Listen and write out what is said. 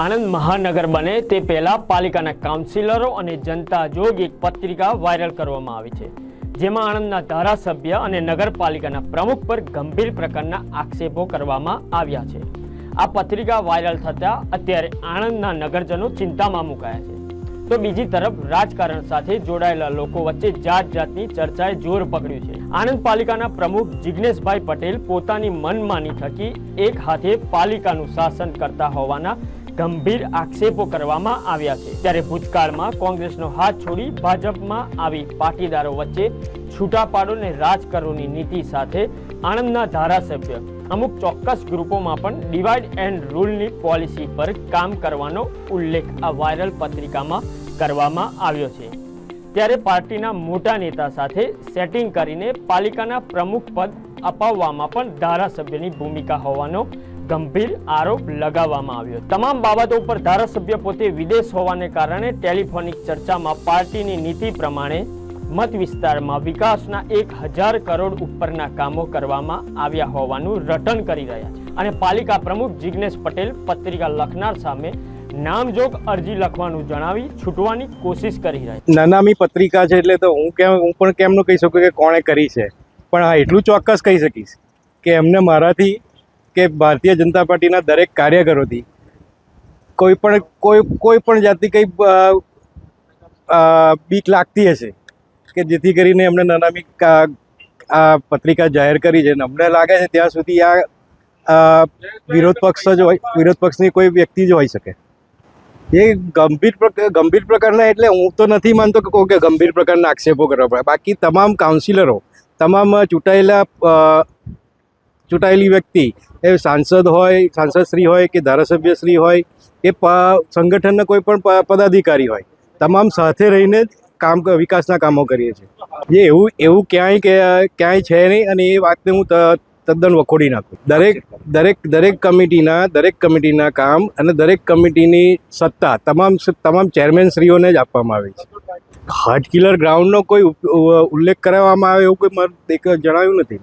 આણંદ મહાનગર બને તે પહેલા પાલિકાના કાઉન્સિલરો અને જનતા જોગ એક પત્રિકા વાયરલ કરવામાં આવી છે, જેમાં આણંદના ધારાસભ્ય અને નગરપાલિકાના પ્રમુખ પર ગંભીર પ્રકારના આક્ષેપો કરવામાં આવ્યા છે. આ પત્રિકા વાયરલ થતાં અત્યારે આણંદના નગરજનો ચિંતામાં મુકાયા છે. તો બીજી તરફ રાજકારણ સાથે જોડાયેલા લોકો વચ્ચે જાત જાતની ચર્ચાએ જોર પકડ્યું છે. આણંદ પાલિકાના પ્રમુખ જિગ્નેશભાઈ પટેલ પોતાની મનમાની થકી એક હાથે પાલિકાનું શાસન કરતા હોવાના ગંભીર આક્ષેપો કરવામાં આવ્યા છે. ત્યારે ભૂતકાળમાં કોંગ્રેસનો હાથ છોડી ભાજપમાં આવી પાટીદારો વચ્ચે છૂટાપાડોને રાજકારોની નીતિ સાથે આણંદના ધારાસભ્ય અમુક ચોક્કસ ગ્રુપોમાં પણ ડિવાઇડ એન્ડ રૂલની પોલિસી પર કામ કરવાનો ઉલ્લેખ આ વાયરલ પત્રિકામાં કરવામાં આવ્યો છે. ત્યારે પાર્ટીના મોટા નેતા સાથે સેટિંગ કરીને પાલિકાના પ્રમુખ પદ અપાવવામાં પણ ધારાસભ્યની ભૂમિકા હોવાનો ગંભીર આરોપ લગાવવામાં આવ્યો. તમામ બાબતો ઉપર ધારાસભ્ય પોતે વિદેશ હોવાને કારણે ટેલિફોનિક ચર્ચામાં પાર્ટીની નીતિ પ્રમાણે મત વિસ્તારમાં વિકાસના એક હજાર કરોડ ઉપરના કામો કરવામાં આવ્યા હોવાનું રટન કરી રહ્યા છે. અને પાલિકા પ્રમુખ જિગ્નેશ પટેલ પત્રિકા લખનાર સામે નામજોગ અરજી લખવાનું જણાવી છૂટવાની કોશિશ કરી રહ્યા નાનામી પત્રિકા છે એટલે તો હું કેમ હું પણ કેમનું કહી શકું કે કોણે કરી છે? પણ હા, એટલું ચોક્કસ કહી શકીશ કે એમને મારાથી કે ભારતીય જનતા પાર્ટીના દરેક કાર્યકરોથી કોઈ પણ, કોઈ કોઈ પણ જાતની કંઈ બીક લાગતી હશે કે જેથી કરીને એમણે નાનામી આ પત્રિકા જાહેર કરી છે અમને લાગે છે ત્યાં સુધી આ વિરોધ પક્ષ જ હોય, વિરોધ પક્ષની કોઈ વ્યક્તિ જ હોઈ શકે. એ ગંભીર ગંભીર પ્રકારના એટલે હું તો નથી માનતો કે ગંભીર પ્રકારના આક્ષેપો કરવા પડે. બાકી તમામ કાઉન્સિલરો તમામ ચૂંટાયેલા ચૂંટાયેલી વ્યક્તિ, એ સાંસદ હોય, સાંસદશ્રી હોય કે ધારાસભ્યશ્રી હોય કે સંગઠનના કોઈ પણ પદાધિકારી હોય, તમામ સાથે રહીને જ કામ વિકાસના કામો કરીએ છીએ. એવું એવું ક્યાંય કે, ક્યાંય છે નહીં અને એ વાતને હું તદ્દન વખોડી નાખું. દરેક દરેક દરેક કમિટીના દરેક કમિટીના કામ અને દરેક કમિટીની સત્તા તમામ તમામ ચેરમેનશ્રીઓને જ આપવામાં આવે છે. હાર્ટ કિલર ગ્રાઉન્ડનો કોઈ ઉલ્લેખ કરવામાં આવે એવું કોઈ મારું જણાવ્યું નથી.